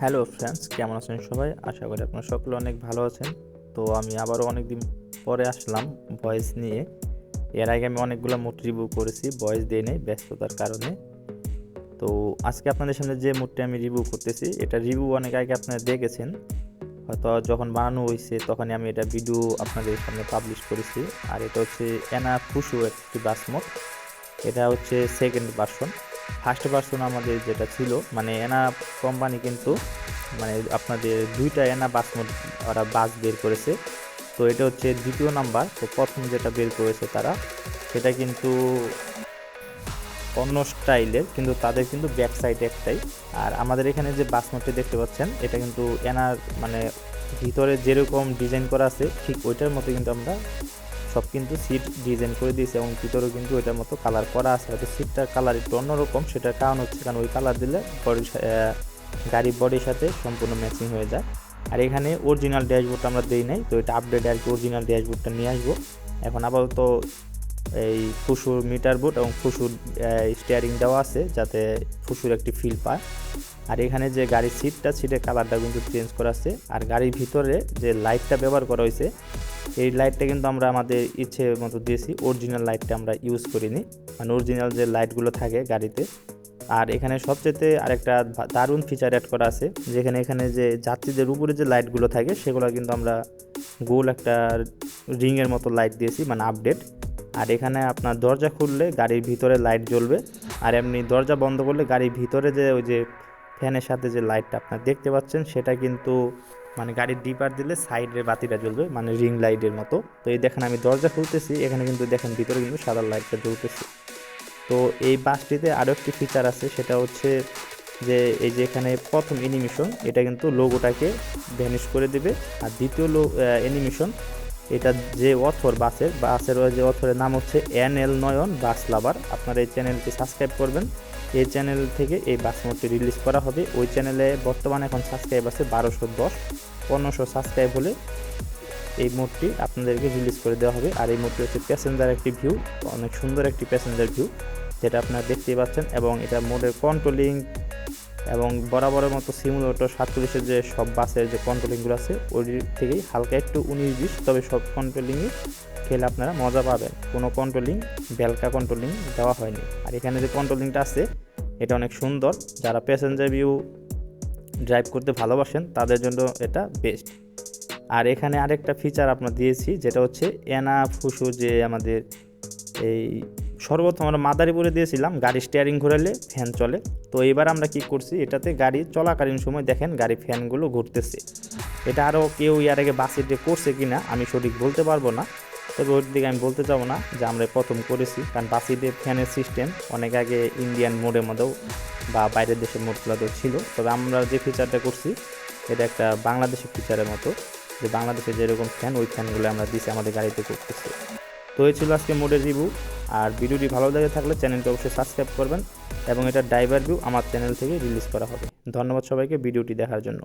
Hello friends কেমন আছেন সবাই? আশা করি আপনারা সকলে অনেক ভালো আছেন। তো আমি আবারও অনেক দিন পরে আসলাম ভয়েস নিয়ে। এর আগে আমি অনেকগুলো মোট রিভিউ করেছি ভয়েস দিয়ে নেই ব্যস্ততার কারণে। তো আজকে আপনাদের সামনে যে মোটটি আমি রিভিউ করতেছি, এটা রিভিউ অনেক আগে আপনারা দেখেছেন। হয়তো যখন বানানো হয়েছে, তখনই আমি এটা ভিডিও আপনাদের সামনে পাবলিশ করেছি। আর এটা হচ্ছে এনা ফুসু একটি বাস মোট এটা হচ্ছে সেকেন্ড ভার্সন ফার্স্ট ভার্সন আমাদের যেটা ছিল মানে এনা কোম্পানি কিন্তু মানে আপনাদের দুইটা এনা বাস ওরা বাস বের করেছে। তো এটা হচ্ছে দ্বিতীয় নাম্বার তো প্রথম যেটা বের করেছে তারা, সেটা কিন্তু অন্য স্টাইলের কিন্তু তাদের কিন্তু ব্যাক সাইড একটাই। আর আমাদের এখানে যে বাস দেখতে পাচ্ছেন, এটা কিন্তু এনার মানে ভিতরে যেরকম ডিজাইন করা আছে, ঠিক ওইটার মতো কিন্তু আমরা সব কিন্তু সিট ডিজাইন করে দিয়েছে এবং ভিতরেও কিন্তু ওইটার মতো কালার করা আছে। হয়তো সিটটার কালার একটু অন্যরকম, সেটার কারণ হচ্ছে কারণ ওই কালার দিলে বডির গাড়ির বডির সাথে সম্পূর্ণ ম্যাচিং হয়ে যায়। আর এখানে অরিজিনাল ড্যাশবোর্ডটা আমরা দিই নাই, তো এটা আপডেট আর কি অরিজিনাল ড্যাশবোর্ডটা নিয়ে আসব। এখন আপাতত এই ফুসুর মিটার বোর্ড এবং ফুসুর স্টিয়ারিং দেওয়া আছে যাতে ফুসুর একটি ফিল পায়। আর এখানে যে গাড়ির সিটটা সিটের কালারটা কিন্তু চেঞ্জ করা আছে। আর গাড়ির ভিতরে যে লাইটটা ব্যবহার করা হয়েছে এই লাইটটা কিন্তু আমরা আমাদের ইচ্ছে মতো দিয়েছি। অরিজিনাল লাইটটা আমরা ইউজ করিনি। মানে অরিজিনাল যে লাইটগুলো থাকে গাড়িতে। আর এখানে সবচেয়ে আরেকটা দারুণ ফিচার অ্যাড করা আছে। যেখানে এখানে যে যাত্রীদের উপরে যে লাইটগুলো থাকে, সেগুলো কিন্তু আমরা গোল একটা রিংয়ের মতো লাইট দিয়েছি মানে আপডেট আর এখানে আপনার দরজা খুললে গাড়ির ভিতরে লাইট জ্বলবে। আর এমনি দরজা বন্ধ করলে গাড়ির ভিতরে যে ওই যে ফ্যানের সাথে যে লাইটটা আপনার দেখতে পাচ্ছেন, সেটা কিন্তু মানে গাড়ির ডিপার দিলে সাইডের বাতিটা জ্বলবে মানে রিং লাইটের মতো। তো এই দেখেন আমি দরজা খুলতেছি, এখানে কিন্তু দেখেন ভিতরে কিন্তু সাদা লাইটটা জ্বলতেছে। তো এই বাসটিতে আরও একটি ফিচার আছে, সেটা হচ্ছে যে এই যে এখানে প্রথম অ্যানিমেশন এটা কিন্তু লোগোটাকে ভ্যানিশ করে দেবে। আর দ্বিতীয় লো অ্যানিমেশন এটা যে অথর বাসের বাসের যে অথরের নাম হচ্ছে এন এল নয়ন বাস লাভার। আপনারা এই চ্যানেলটি সাবস্ক্রাইব করবেন। এই চ্যানেল থেকে এই বাস মোডটি রিলিজ করা হবে। ওই চ্যানেলে বর্তমানে এখন সাবস্ক্রাইব আছে বারোশো দশ। পনেরোশো সাবস্ক্রাইব হলে এই মোডটি আপনাদেরকে রিলিজ করে দেওয়া হবে। আর এই মোডটি হচ্ছে প্যাসেঞ্জার একটি ভিউ অনেক সুন্দর একটি প্যাসেঞ্জার ভিউ যেটা আপনারা দেখতেই পাচ্ছেন। এবং এটা মোডের কন্ট্রোলিং এবং বরাবরের মতো সিমুলেটর সাতচল্লিশের যে সব বাসের যে কন্ট্রোলিংগুলো আছে, ওই থেকেই হালকা একটু উনিশ বিশ, তবে সব কন্ট্রোলিংই খেলে আপনারা মজা পাবেন। কোনো কন্ট্রোলিং বেলকা কন্ট্রোলিং দেওয়া হয়নি। আর এখানে যে কন্ট্রোলিংটা আছে, এটা অনেক সুন্দর। যারা প্যাসেঞ্জার ভিউ ড্রাইভ করতে ভালোবাসেন, তাদের জন্য এটা বেস্ট আর এখানে আরেকটা ফিচার আপনার দিয়েছি, যেটা হচ্ছে এনা ফুসু যে আমাদের এই সর্বপ্রথম আমরা মাদারীপুরে দিয়েছিলাম, গাড়ি স্টিয়ারিং ঘোরালে ফ্যান চলে। তো এবার আমরা কি করছি, এটাতে গাড়ি চলাকালীন সময় দেখেন গাড়ি ফ্যানগুলো ঘুরতেছে। এটা আরও কেউ ইয়ার আগে বাসিতে করছে কি না আমি সঠিক বলতে পারব না। তবে ওর দিকে আমি বলতে চাবো না যে আমরা প্রথম করেছি, কারণ বাসিতে ফ্যানের সিস্টেম অনেক আগে ইন্ডিয়ান মোডের মধ্যেও বা বাইরের দেশের মোডগুলোতেও ছিল। তবে আমরা যে ফিচারটা করছি, এটা একটা বাংলাদেশের ফিচারের মতো। যে বাংলাদেশে যেরকম ফ্যান ওই ফ্যানগুলো আমরা দিছি আমাদের গাড়িতে করতেছি। তো এই ছিল আজকে মোডের রিভিউ আর ভিডিওটি ভালো লেগে থাকলে চ্যানেলটি অবশ্যই সাবস্ক্রাইব করবেন এবং এটা ড্রাইভার ভিউ আমার চ্যানেল থেকে রিলিজ করা হবে। ধন্যবাদ সবাইকে ভিডিওটি দেখার জন্য।